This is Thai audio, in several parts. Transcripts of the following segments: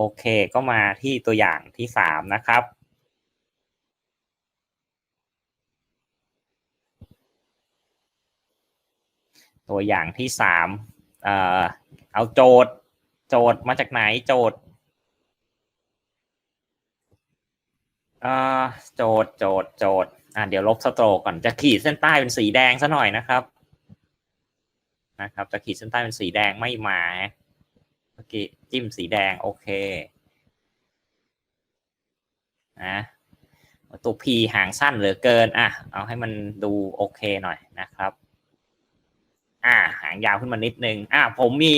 โอเค ก็มาที่ตัวอย่างที่สามนะครับ ตัวอย่างที่สามเอ่อเอาโจทย์ โจทย์มาจากไหนโจทย์เอ่อโจทย์โจทย์โจทย์อะเดี๋ยวลบสโตรกก่อนจะขีดเส้นใต้เป็นสีแดงซะหน่อยนะครับ นะครับ จะขีดเส้นใต้เป็นสีแดงไม่มาอ กี้จิ้มสีแดง โอเคนะตัว P หางสั้นเหลือเกิน อะ เอาให้มันดูโอเคหน่อยนะครับ อ่า หางยาวขึ้นมานิดนึง อ่าผมมี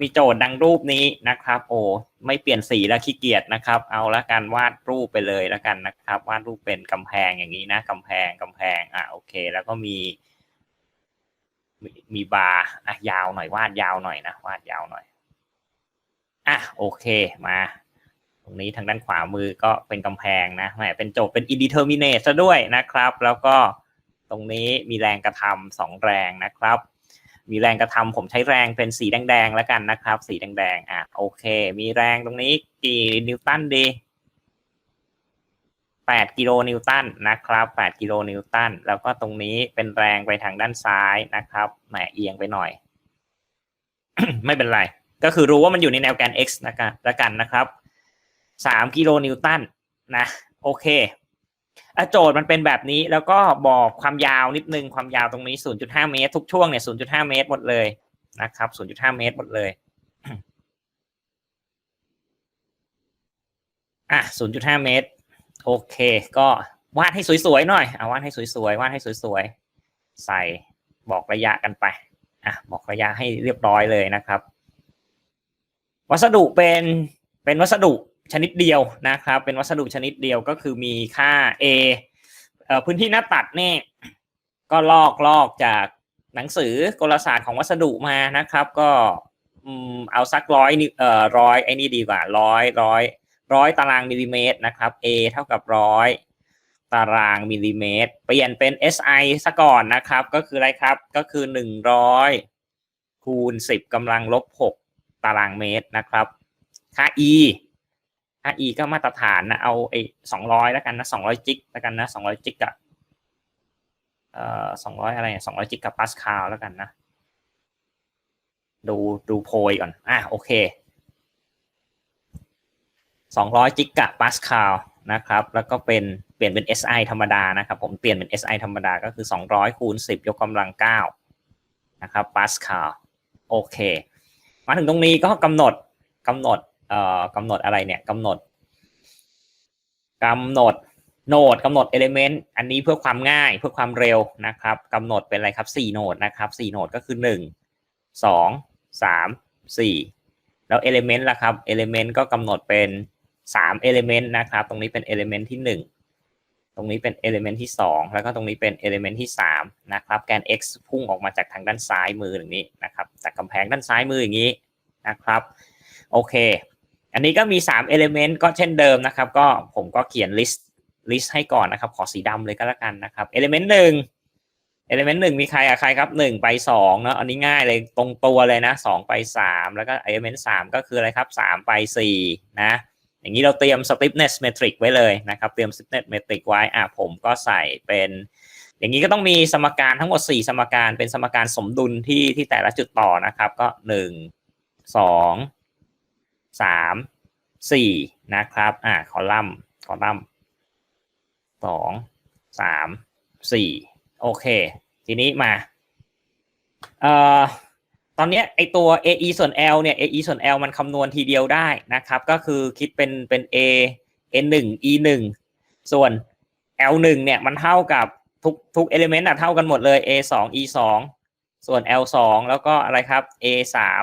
มีโจทย์ดังรูปนี้นะครับ โอ้ไม่เปลี่ยนสีแล้วขี้เกียจนะครับ เอาละกันวาดรูปไปเลยแล้วกันนะครับ วาดรูปเป็นกำแพงอย่างนี้นะกำแพงกำแพง อ่าโอเค แล้วก็มีมีมีบาร์อะยาวหน่อยวาดยาวหน่อยนะวาดยาวหน่อย อะโอเคมา ตรงนี้ทางด้านขวามือก็เป็นกำแพงนะแหมเป็นโจทย์เป็น indeterminate ซะด้วยนะครับ แล้วก็ตรงนี้มีแรงกระทำสองแรงนะครับ มีแรงกระทำผมใช้แรงเป็นสีแดงๆแล้วกันนะครับ สีแดงๆอะโอเค มีแรงตรงนี้กี่นิวตันดีแปดกิโลนิวตันนะครับแปดกิโลนิวตัน แล้วก็ตรงนี้เป็นแรงไปทางด้านซ้ายนะครับ แหมเอียงไปหน่อย ไม่เป็นไร ก็คือรู้ว่ามันอยู่ในแนวแกน x นะครับล้วกันนะครับสามกิโลนิวตันนะโอเคอโจทย์มันเป็นแบบนี้แล้วก็บอกความยาวนิดนึงความยาวตรงนี้ 0.5 เมตร ทุกช่วงเนี่ย 0.5 เมตรหมดเลยนะครับ 0.5 เมตรหมดเลยอะ 0.5 เมตร โอเค ก็วาดให้สวยๆหน่อยเอาวาดให้สวยๆวาดให้สวยๆใส่บอกระยะกันไปอะบอกระยะให้เรียบร้อยเลยนะครับ วัสดุเป็นเป็นวัสดุชนิดเดียวนะครับ เป็นวัสดุชนิดเดียวก็คือมีค่า A เอ่อพื้นที่หน้าตัดนี่ก็ลอกลอกจากหนังสือกลศาสตร์ของวัสดุมานะครับ ก็เอาสักร้อยเอ่อร้อยไอ้นี่ดีกว่าร้อยร้อยร้อยตารางมิลลิเมตรนะครับ A เท่ากับร้อยตารางมิลลิเมตร เปลี่ยนเป็น SI ซะก่อนนะครับ ก็คืออะไรครับ ก็คือหนึ่งร้อยคูณสิบกำลังลบหก ตารางเมตรนะครับ ค่า E ค่า E ก็มาตรฐานนะเอาไอ้สองร้อยแล้วกันนะสองร้อยจิกแล้วกันนะสองร้อยจิกอะเอ่อสองร้อยอะไรสองร้อยจิกกับปาสคาลแล้วกันนะ ดูดูโพยก่อนอะโอเคสองร้อยจิกกับปาสคาลนะครับ แล้วก็เป็นเปลี่ยนเป็น SI ธรรมดานะครับผมเปลี่ยนเป็น SI ธรรมดาก็คือสองร้อยคูณสิบยกกำลังเก้านะครับ ปาสคาล โอเค มาถึงตรงนี้ก็กำหนดกำหนดเอ่อกำหนดอะไรเนี่ยกำหนดกำหนดโนดกำหนดเอลิเมนต์อันนี้เพื่อความง่ายเพื่อความเร็วนะครับกำหนดเป็นอะไรครับสี่โนดนะครับสี่โนดก็คือหนึ่งสองสามสี่แล้วเอลิเมนต์ล่ะครับเอลิเมนต์ก็กำหนดเป็นสามเอลิเมนต์นะครับ ตรงนี้เป็นเอลิเมนต์ที่หนึ่ง ตรงนี้เป็นเอลิเมนต์ที่สองแล้วก็ตรงนี้เป็นเอลิเมนต์ที่สามนะครับแกน x พุ่งออกมาจากทางด้านซ้ายมืออย่างนี้นะครับจากกำแพงด้านซ้ายมืออย่างนี้นะครับโอเค อันนี้ก็มี 3 element ก็เช่นเดิมนะครับ ก็ผมก็เขียน list list ให้ก่อนนะครับ ขอสีดำเลยก็แล้วกันนะครับ element หนึ่ง element หนึ่งมีใครอะใครครับหนึ่งไปสองเนาะอันนี้ง่ายเลยตรงตัวเลยนะสองไปสามแล้วก็ element สามก็คืออะไรครับสามไปสี่นะ อย่างนี้เราเตรียม stiffness metric ไว้เลยนะครับเตรียม stiffness metric ไว้อะผมก็ใส่เป็น อย่างนี้ก็ต้องมีสมการทั้งหมด 4 สมการเป็นสมการสมดุลที่ที่แต่ละจุดต่อนะครับก็หนึ่งสองสามสี่นะครับอ่าคอลัมน์คอลัมน์สองสามสี่โอเค ทีนี้มาเอ่อ ตอนนี้ไอตัว AE ส่วน L เนี่ย AE ส่วน L มันคำนวณทีเดียวได้นะครับ ก็คือคิดเป็นเป็น A N หนึ่ง E หนึ่งส่วน L หนึ่งเนี่ยมันเท่ากับทุกทุกเอลิเมนต์อะเท่ากันหมดเลย A สอง E สองส่วน L สองแล้วก็อะไรครับ A สาม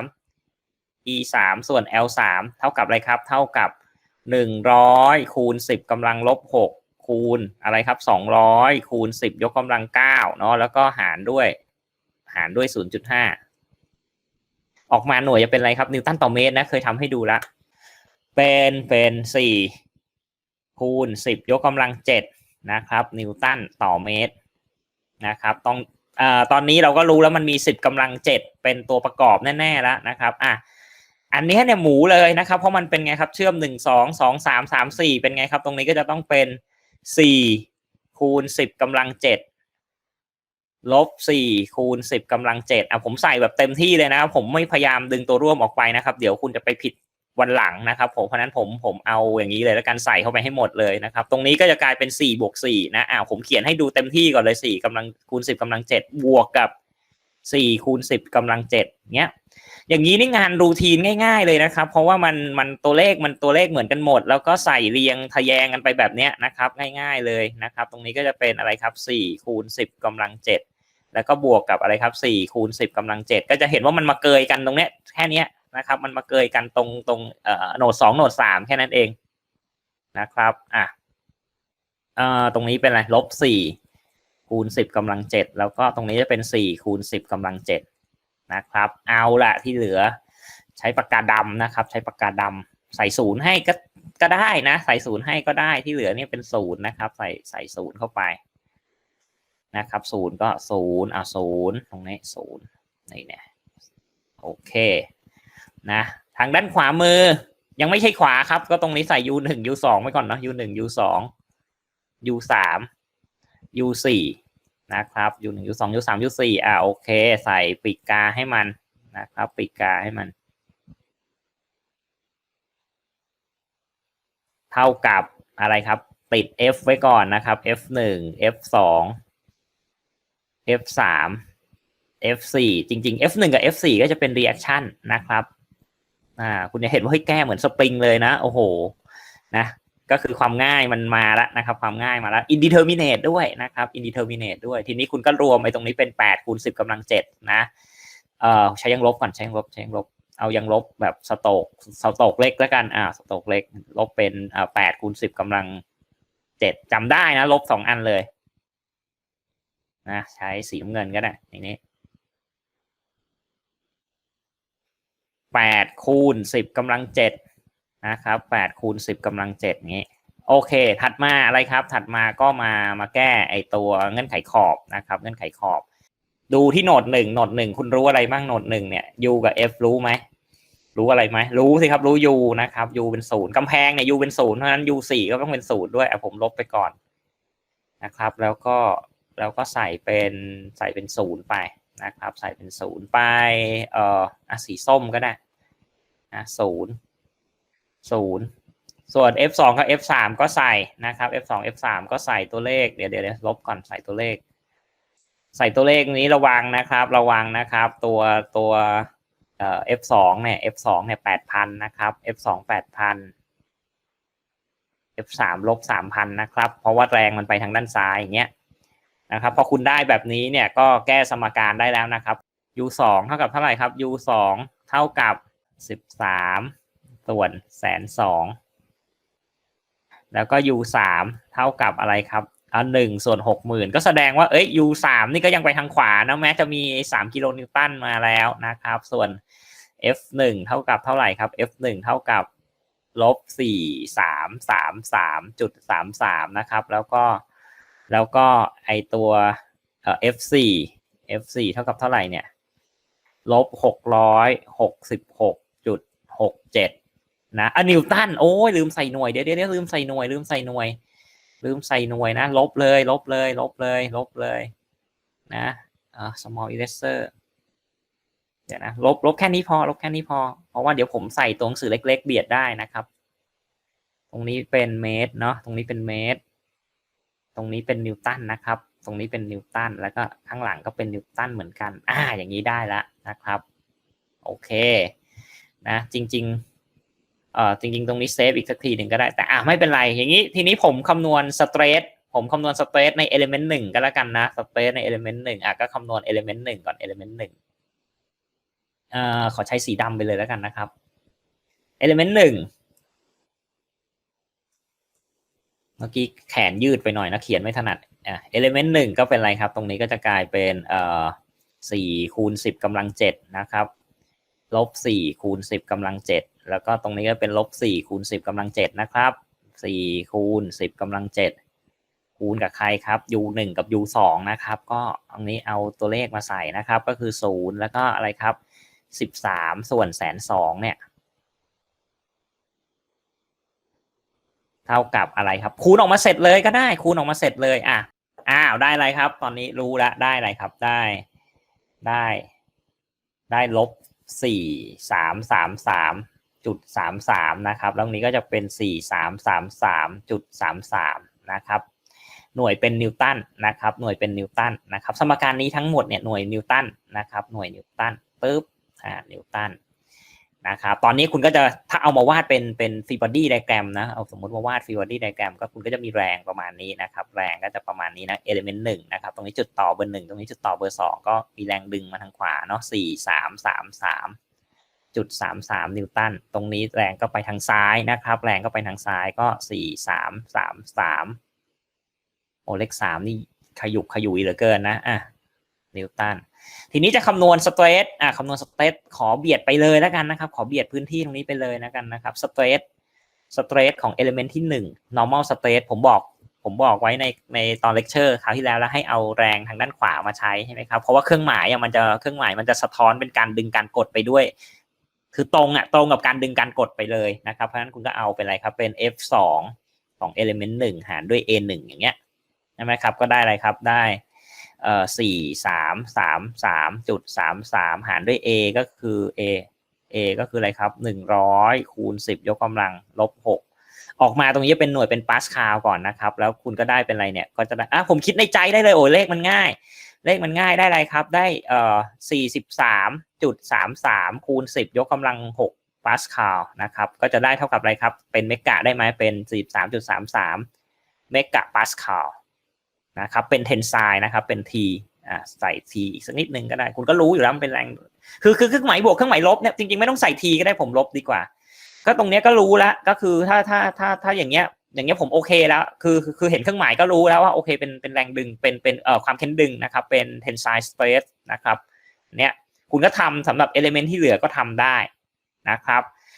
e สามส่วน l สามเท่ากับอะไรครับ เท่ากับหนึ่งร้อยคูณสิบกำลังลบหกคูณอะไรครับสองร้อยคูณสิบยกกำลังเก้าเนาะแล้วก็หารด้วย หารด้วยศูนย์จุดห้า ออกมาหน่วยจะเป็นอะไรครับ นิวตันต่อเมตรนะ เคยทำให้ดูละเป็นเป็นสี่คูณสิบยกกำลังเจ็ดนะครับ นิวตันต่อเมตรนะครับต้องอตอนนี้เราก็รู้แล้วมันมีสิบกำลังเจ็ดเป็นตัวประกอบแน่ๆแล้วนะครับอะอันนี้เนี่ยหมูเลยนะครับเพราะมันเป็นไงครับเชื่อมหนึ่งสองสองสามสามสี่เป็นไงครับ ตรงนี้ก็จะต้องเป็นสี่คูณสิบกำลังเจ็ด ลบสี่คูณสิบกำลังเจ็ดอะผมใส่แบบเต็มที่เลยนะครับ ผมไม่พยายามดึงตัวร่วมออกไปนะครับ เดี๋ยวคุณจะไปผิดวันหลังนะครับผมเพราะนั้นผมผมเอาอย่างนี้เลยแล้วกันใส่เข้าไปให้หมดเลยนะครับ ตรงนี้ก็จะกลายเป็นสี่บวกสี่นะอ่าผมเขียนให้ดูเต็มที่ก่อนเลยสี่กำลังคูณสิบกำลังเจ็ดบวกกับสี่คูณสิบกำลังเจ็ดเนี้ยอย่างนี้นี่งานรูทีนง่าย ๆเลยนะครับ เพราะว่ามันมันตัวเลขมันตัวเลขเหมือนกันหมด แล้วก็ใส่เรียงทะแยงกันไปแบบเนี้ยนะครับ ง่าย ๆเลยนะครับ ตรงนี้ก็จะเป็นอะไรครับสี่คูณสิบกำลังเจ็ด แล้วก็บวกกับอะไรครับสี่คูณสิบกำลังเจ็ดก็จะเห็นว่ามันมาเกยกันตรงเนี้ยแค่เนี้ยนะครับมันมาเกยกันตรงตรงเอ่อโหนดสองโหนดสามแค่นั้นเองนะครับอะเอ่อตรงนี้เป็นอะไรลบสี่คูณสิบกำลังเจ็ดแล้วก็ตรงนี้จะเป็นสี่คูณสิบกำลังเจ็ดนะครับ เอาละที่เหลือใช้ปากกาดำนะครับ ใช้ปากกาดำใส่ศูนย์ให้ก็ก็ได้นะ ใส่ศูนย์ให้ก็ได้ที่เหลือเนี่ยเป็นศูนย์นะครับ ใส่ใส่ศูนย์เข้าไป นะครับศูนย์ก็ศูนย์อะศูนย์ตรงนี้ศูนย์นี่เนี่ยโอเคนะทางด้านขวามือ ยังไม่ใช่ขวาครับ ก็ตรงนี้ใส่ u หนึ่ง u สองไว้ก่อนเนาะ u หนึ่ง u สอง u สาม u สี่นะครับ u หนึ่ง u สอง u สาม u สี่อ่าโอเค ใส่ปีกกาให้มันนะครับปีกกาให้มัน เท่ากับอะไรครับติด f ไว้ก่อนนะครับ f หนึ่ง f ส f สาม f สี่จริง ๆ f หนึ่งกับ f สี่ก็จะเป็น reaction นะครับอ่าคุณจะเห็นว่าเฮ้ยแก้เหมือนสปริงเลยนะ โอ้โหนะก็คือความง่ายมันมาแล้วนะครับ ความง่ายมาแล้ว indeterminate ด้วยนะครับ indeterminate ด้วย ทีนี้คุณก็รวมไปตรงนี้เป็น8คูณ10กำลัง7นะเอ่อใช้ยังลบก่อนใช้ยังลบใช้ยังลบเอายังลบแบบสโตกสโตกเล็กแล้วกันอ่าสโตกเล็ก ลบเป็นอ่า8คูณ10กำลัง7จำได้นะ ลบสองอันเลย นะใช้สีน้ำเงินก็ได้อย่างนี้8คูณ10กำลัง7นะครับ8คูณ10กำลัง7งี้โอเค ถัดมาอะไรครับ ถัดมาก็มามาแก้ไอตัวเงื่อนไขขอบนะครับ เงื่อนไขขอบ ดูที่โหนดหนึ่งโหนดหนึ่งคุณรู้อะไรบ้างโหนดหนึ่งเนี่ย u กับ f รู้ไหมรู้อะไรไหมรู้สิครับรู้ u นะครับ u เป็นศูนย์กำแพงเนี่ย u เป็นศูนย์เพราะฉะนั้น u สี่ก็ต้องเป็นศูนย์ด้วยอะผมลบไปก่อนนะครับ แล้วก็ แล้วก็ใส่เป็นใส่เป็นศูนย์ไปนะครับ ใส่เป็นศูนย์ไปเอ่ออะสีส้มก็ได้อะศูนย์ศูนย์ส่วน F2 กับ F3 ก็ใส่นะครับ F2 F3 ก็ใส่ตัวเลขเดี๋ยวเดี๋ยวเดี๋ยวลบก่อนใส่ตัวเลข ใส่ตัวเลขนี้ระวังนะครับ ระวังนะครับ ตัวตัวเอ่อ F2 เนี่ย F2 เนี่ยแปดพันนะครับ F2 แปดพัน F3 ลบสามพันนะครับ เพราะว่าแรงมันไปทางด้านซ้ายอย่างเงี้ย นะครับพอคุณได้แบบนี้เนี่ยก็แก้สมการได้แล้วนะครับ U2 เท่ากับเท่าไหร่ครับ U2 เท่ากับสิบสามส่วนแสนสองแล้วก็ u สามเท่ากับอะไรครับเอาหนึ่งส่วนหกหมื่นก็แสดงว่าเอ้ย u สามนี่ก็ยังไปทางขวานะแม้จะมีสามกิโลนิวตันมาแล้วนะครับ ส่วน f หนึ่งเท่ากับเท่าไหร่ครับ f หนึ่งเท่ากับลบสี่สามสามสามจุดสามสามนะครับ แล้วก็ แล้วก็ไอตัวเอ่อ f สี่ f สี่เท่ากับเท่าไหร่เนี่ยลบหกร้อยหกสิบหกจุดหกเจ็ดนะอะนิวตันโอ้ยลืมใส่หน่วยเดี๋ยวเดี๋ยวลืมใส่หน่วย ลืมใส่หน่วย ลืมใส่หน่วยนะ ลบเลย ลบเลย ลบเลย ลบเลยนะอ่า small eraser เดี๋ยวนะลบลบแค่นี้พอลบแค่นี้พอ เพราะว่าเดี๋ยวผมใส่ตัวหนังสือเล็ก ๆ เบียดได้นะครับ ตรงนี้เป็นเมตรเนาะตรงนี้เป็นเมตร ตรงนี้เป็นนิวตันนะครับ ตรงนี้เป็นนิวตันแล้วก็ข้างหลังก็เป็นนิวตันเหมือนกัน อ่า อย่างนี้ได้แล้วนะครับ โอเค นะ จริง ๆ เอ่อ จริง ๆ ตรงนี้เซฟอีกสักทีหนึ่งก็ได้ แต่อะไม่เป็นไร อย่างนี้ ทีนี้ผมคำนวณสเตรทผมคำนวณสเตรทในเอลิเมนต์หนึ่งก็แล้วกันนะสเตรทในเอลิเมนต์หนึ่งอะก็คำนวณเอลิเมนต์หนึ่งก่อนเอลิเมนต์หนึ่งเอ่อขอใช้สีดำไปเลยแล้วกันนะครับเอลิเมนต์หนึ่ง เมื่อกี้แขนยืดไปหน่อยนะเขียนไม่ถนัดอะเอลิเมนต์หนึ่งก็เป็นอะไรครับ ตรงนี้ก็จะกลายเป็นเอ่อสี่คูณสิบกำลังเจ็ดนะครับลบสี่คูณสิบกำลังเจ็ดแล้วก็ตรงนี้ก็เป็นลบสี่คูณสิบกำลังเจ็ดนะครับสี่คูณสิบกำลังเจ็ดคูณกับใครครับ u หนึ่งกับ u สองนะครับ ก็ตรงนี้เอาตัวเลขมาใส่นะครับ ก็คือศูนย์แล้วก็อะไรครับสิบสามส่วนแสนสองเนี่ย เท่ากับอะไรครับ คูณออกมาเสร็จเลยก็ได้ คูณออกมาเสร็จเลยอะอ้าวได้อะไรครับ ตอนนี้รู้ล้วได้อะไรครับได้ได้ ได้ลบสี่สามสามสามจุดสามสามนะครับแล้วนี้ก็จะเป็นสี่สามสามสามจุดสามสามนะครับ หน่วยเป็นนิวตันนะครับ หน่วยเป็นนิวตันนะครับ สมการนี้ทั้งหมดเนี่ยหน่วยนิวตันนะครับ หน่วยนิวตันปึ๊บอ่านิวตัน นะครับตอนนี้คุณก็จะถ้าเอามาวาดเป็นเป็นฟรีบอดี้ไดแกรมนะเอาสมมติว่าวาดฟรีบอดี้ไดแกรมก็คุณก็จะมีแรงประมาณนี้นะครับแรงก็จะประมาณนี้นะเอลิเมนต์หนึ่งนะครับตรงนี้จุดต่อเบอร์หนึ่งตรงนี้จุดต่อเบอร์สองก็มีแรงดึงมาทางขวาเนาะสี่สามสามสามจุดสามสามนิวตันตรงนี้แรงก็ไปทางซ้ายนะครับแรงก็ไปทางซ้ายก็สี่สามสามสามโอเลขสามนี่ขยุกขยุยเหลือเกินนะอะ นิวตันทีนี้จะคำนวณสเตรทอะคำนวณสเตรทขอเบียดไปเลยแล้วกันนะครับ ขอเบียดพื้นที่ตรงนี้ไปเลยแล้วกันนะครับสเตรทสเตรทของเอลิเมนต์ที่หนึ่ง normal state ผมบอกผมบอกไว้ในในตอนเลคเชอร์คราวที่แล้วแล้วให้เอาแรงทางด้านขวามาใช้ใช่ไหมครับเพราะว่าเครื่องหมายมันจะเครื่องหมายมันจะสะท้อนเป็นการดึงการกดไปด้วย คือตรงอะตรงกับการดึงการกดไปเลยนะครับเพราะฉะนั้นคุณก็เอาเป็นอะไรครับเป็น f สองของเอลิเมนต์หนึ่งหารด้วย a หนึ่งอย่างเงี้ยใช่ไหมครับก็ได้อะไรครับได้ เอ่อสี่สามสามสามจุดสามสามหารด้วย a ก็คือ a a ก็คืออะไรครับหนึ่งร้อยคูณสิบยกกำลังลบหกออกมาตรงนี้เป็นหน่วยเป็นปาสคาลก่อนนะครับ แล้วคุณก็ได้เป็นอะไรเนี่ย ก็จะได้อะผมคิดในใจได้เลยโอ้ยเลขมันง่าย เลขมันง่ายได้อะไรครับ ได้เอ่อสี่สิบสามจุดสามสามคูณสิบยกกำลังหกปาสคาลนะครับ ก็จะได้เท่ากับอะไรครับ เป็นเมกะได้ไหมเป็นสี่สามจุดสามสามเมกะปาสคาล นะครับเป็นเทนไซนะครับเป็น t อ่าใส่ t อีกสักนิดนึงก็ได้ คุณก็รู้อยู่แล้วมันเป็นแรงคือคือเครื่องหมายบวกเครื่องหมายลบเนี่ยจริงๆไม่ต้องใส่ t ก็ได้ผมลบดีกว่า ก็ตรงเนี้ยก็รู้แล้วก็คือถ้าถ้าถ้าถ้าอย่างเงี้ยอย่างเงี้ยผมโอเคแล้วคือคือเห็นเครื่องหมายก็รู้แล้วว่าโอเคเป็นเป็นแรงดึงเป็นเป็นเอ่อความเค้นดึงนะครับเป็น tensile stress นะครับเนี่ยคุณก็ทำสำหรับ element ที่เหลือก็ทำได้นะครับ